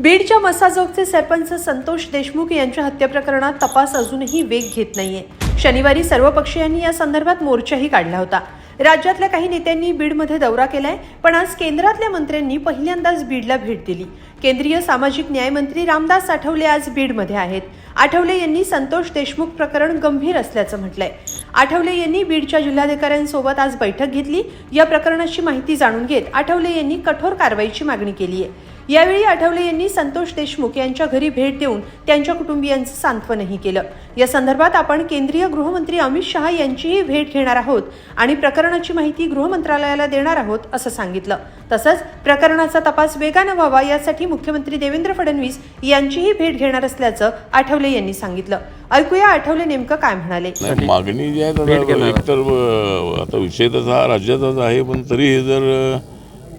बीडच्या मसाजोगचे सरपंच संतोष देशमुख यांच्या हत्येप्रकरणात तपास अजूनही वेग घेत नाहीये. शनिवारी सर्वपक्षीयांनी या संदर्भात मोर्चाही काढला होता. राज्यातल्या काही नेत्यांनी बीडमध्ये दौरा केलाय पण आज केंद्रातल्या मंत्र्यांनी पहिल्यांदाच बीडला भेट दिली. केंद्रीय सामाजिक न्याय मंत्री रामदास आठवले आज बीडमध्ये आहेत. आठवले यांनी संतोष देशमुख प्रकरण गंभीर असल्याचं म्हटलंय. आठवले यांनी बीडच्या जिल्हाधिकाऱ्यांसोबत आज बैठक घेतली. या प्रकरणाची माहिती जाणून घेत आठवले यांनी कठोर कारवाईची मागणी केली आहे यावेळी आठवले यांनी संतोष देशमुख यांच्या घरी भेट देऊन त्यांच्या कुटुंबियांचं सांत्वनही केलं. या संदर्भात आपण केंद्रीय गृहमंत्री अमित शहा यांचीही भेट घेणार आहोत आणि प्रकरणाची माहिती गृह मंत्रालयाला देणार आहोत असं सांगितलं. तसंच प्रकरणाचा तपास वेगानं व्हावा यासाठी मुख्यमंत्री देवेंद्र फडणवीस यांचीही भेट घेणार असल्याचं आठवले यांनी सांगितलं. ऐकूया आठवले नेमकं काय म्हणाले. मागणी जी आहे आता एकतर अ, आता विषय तसा राज्याचाच आहे पण तरी हे जर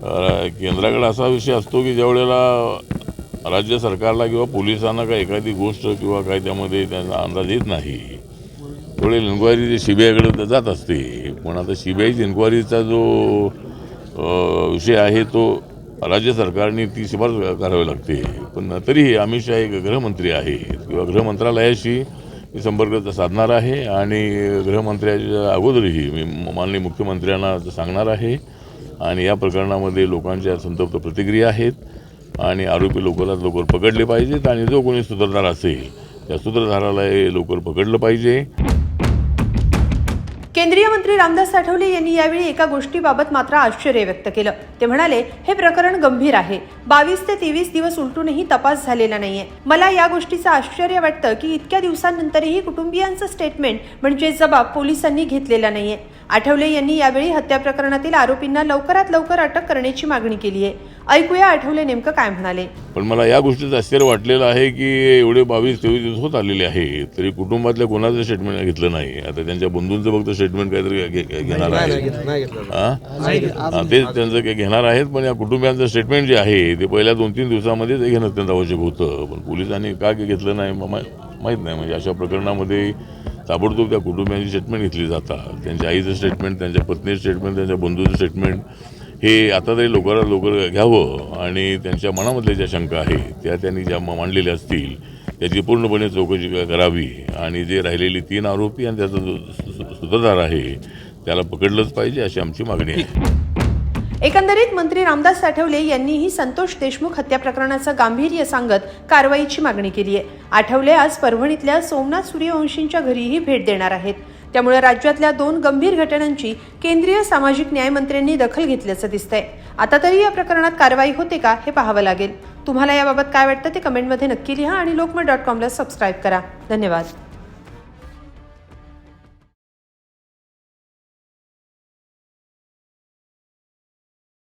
केंद्राकडे असा विषय असतो की ज्यावेळेला राज्य सरकारला किंवा पोलिसांना काही एखादी गोष्ट किंवा काय त्यामध्ये त्यांना अंदाज येत नाही त्यावेळेला इन्क्वायरी जे सी बी आयकडे जात असते. पण आता सी बी आयची इन्क्वायरीचा जो विषय आहे तो राज्य सरकारने ती शिफारस करावी लागते. पण तरीही अमित शहा एक गृहमंत्री आहेत किंवा गृहमंत्रालयाशी मी संपर्क साधणार आहे आणि गृहमंत्र्याच्या अगोदरही मी माननीय मुख्यमंत्र्यांना सांगणार आहे. आणि या प्रकरणामध्ये लोकांच्या संतप्त प्रतिक्रिया आहेत आणि आरोपी लवकरात लवकर पकडले पाहिजेत आणि जो कोणी सूत्रधार असेल त्या सूत्रधाराला हे लवकर पकडलं पाहिजे. केंद्रीय मंत्री रामदास आठवले यांनी यावेळी एका गोष्टीबाबत मात्र आश्चर्य व्यक्त केलं. ते म्हणाले हे प्रकरण गंभीर आहे. बावीस ते तेवीस दिवस उलटूनही तपास झालेला नाहीये. मला या गोष्टीचं आश्चर्य वाटतं की इतक्या दिवसांनंतरही कुटुंबियांचं स्टेटमेंट म्हणजे जबाब पोलिसांनी घेतलेला नाहीये. आठवले यांनी यावेळी हत्या प्रकरणातील आरोपींना लवकरात लवकर अटक करण्याची मागणी केली आहे. ऐकूया आठवले नेमकं काय म्हणाले. पण मला या गोष्टीचं आश्चर्य वाटलेलं आहे की एवढे बावीस तेवीस दिवस होत आलेले आहे तरी कुटुंबातल्या कोणाचं स्टेटमेंट घेतलं नाही. आता त्यांच्या बंधूंचं फक्त स्टेटमेंट काहीतरी घेणार आहे ते त्यांचं काही घेणार आहेत पण या कुटुंबियांचं स्टेटमेंट जे आहे ते पहिल्या दोन तीन दिवसामध्ये ते घेणं अत्यंत आवश्यक होतं. पण पोलिसांनी का घेतलं नाही माहीत नाही. म्हणजे अशा प्रकरणामध्ये ताबडतोब त्या कुटुंबियांची स्टेटमेंट घेतली जातात त्यांच्या आईचं स्टेटमेंट त्यांच्या पत्नीचं स्टेटमेंट त्यांच्या बंधूचं स्टेटमेंट हे आता तरी लोकांना लवकर घ्यावं आणि त्यांच्या मनामधल्या ज्या शंका आहेत त्या त्यांनी ज्या मांडलेल्या असतील त्याची पूर्णपणे चौकशी करावी आणि जे राहिलेली तीन आरोपी आणि त्याचा जो सूत्रधार आहे त्याला पकडलंच पाहिजे अशी आमची मागणी आहे एकंदरीत मंत्री रामदास आठवले यांनीही संतोष देशमुख हत्या प्रकरणाचं गांभीर्य सांगत कारवाईची मागणी केली आहे. आठवले आज परभणीतल्या सोमनाथ सूर्यवंशींच्या घरीही भेट देणार आहेत. त्यामुळे राज्यातल्या दोन गंभीर घटनांची केंद्रीय सामाजिक न्याय मंत्र्यांनी दखल घेतल्याचं दिसतंय. आता तरी या प्रकरणात कारवाई होते का हे पाहावं लागेल. तुम्हाला याबाबत काय वाटतं ते कमेंटमध्ये नक्की लिहा आणि लोकमत डॉट कॉमला सबस्क्राईब करा. धन्यवाद.